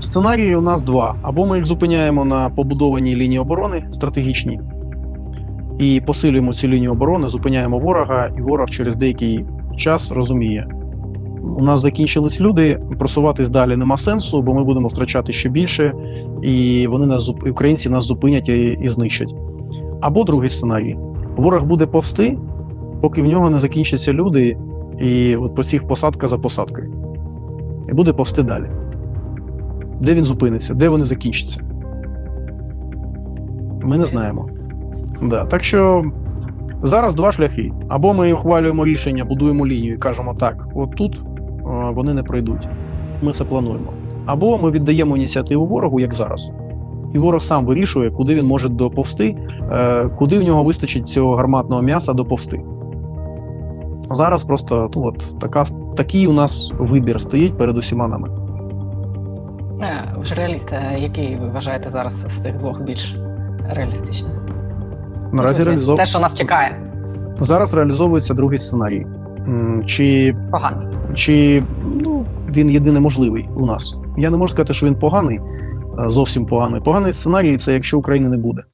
Сценарії у нас два: або ми їх зупиняємо на побудованій лінії оборони стратегічній і посилюємо цю лінію оборони, зупиняємо ворога, і ворог через деякий час розуміє. У нас закінчились люди, просуватись далі нема сенсу, бо ми будемо втрачати ще більше, і вони нас українці нас зупинять і, і знищать. Або другий сценарій: ворог буде повсти, поки в нього не закінчаться люди, і от по цих посадка за посадкою. І буде повсти далі. Де він зупиниться, де вони закінчаться? Ми не знаємо. Да. Так що зараз два шляхи. Або ми ухвалюємо рішення, будуємо лінію і кажемо так: от тут е, вони не пройдуть. Ми це плануємо. Або ми віддаємо ініціативу ворогу, як зараз. І ворог сам вирішує, куди він може доповсти, е, куди в нього вистачить цього гарматного м'яса доповсти. Зараз просто ну, от, така, такий у нас вибір стоїть перед усіма нами. Е, реаліст, е, який ви вважаєте зараз з цих двох більш реалістичним? Наразі реалізов... Те, що нас чекає, зараз реалізовується другий сценарій. Чи поганий. чи ну, він єдиний можливий у нас. Я не можу сказати, що він поганий, зовсім поганий. Поганий сценарій це якщо України не буде.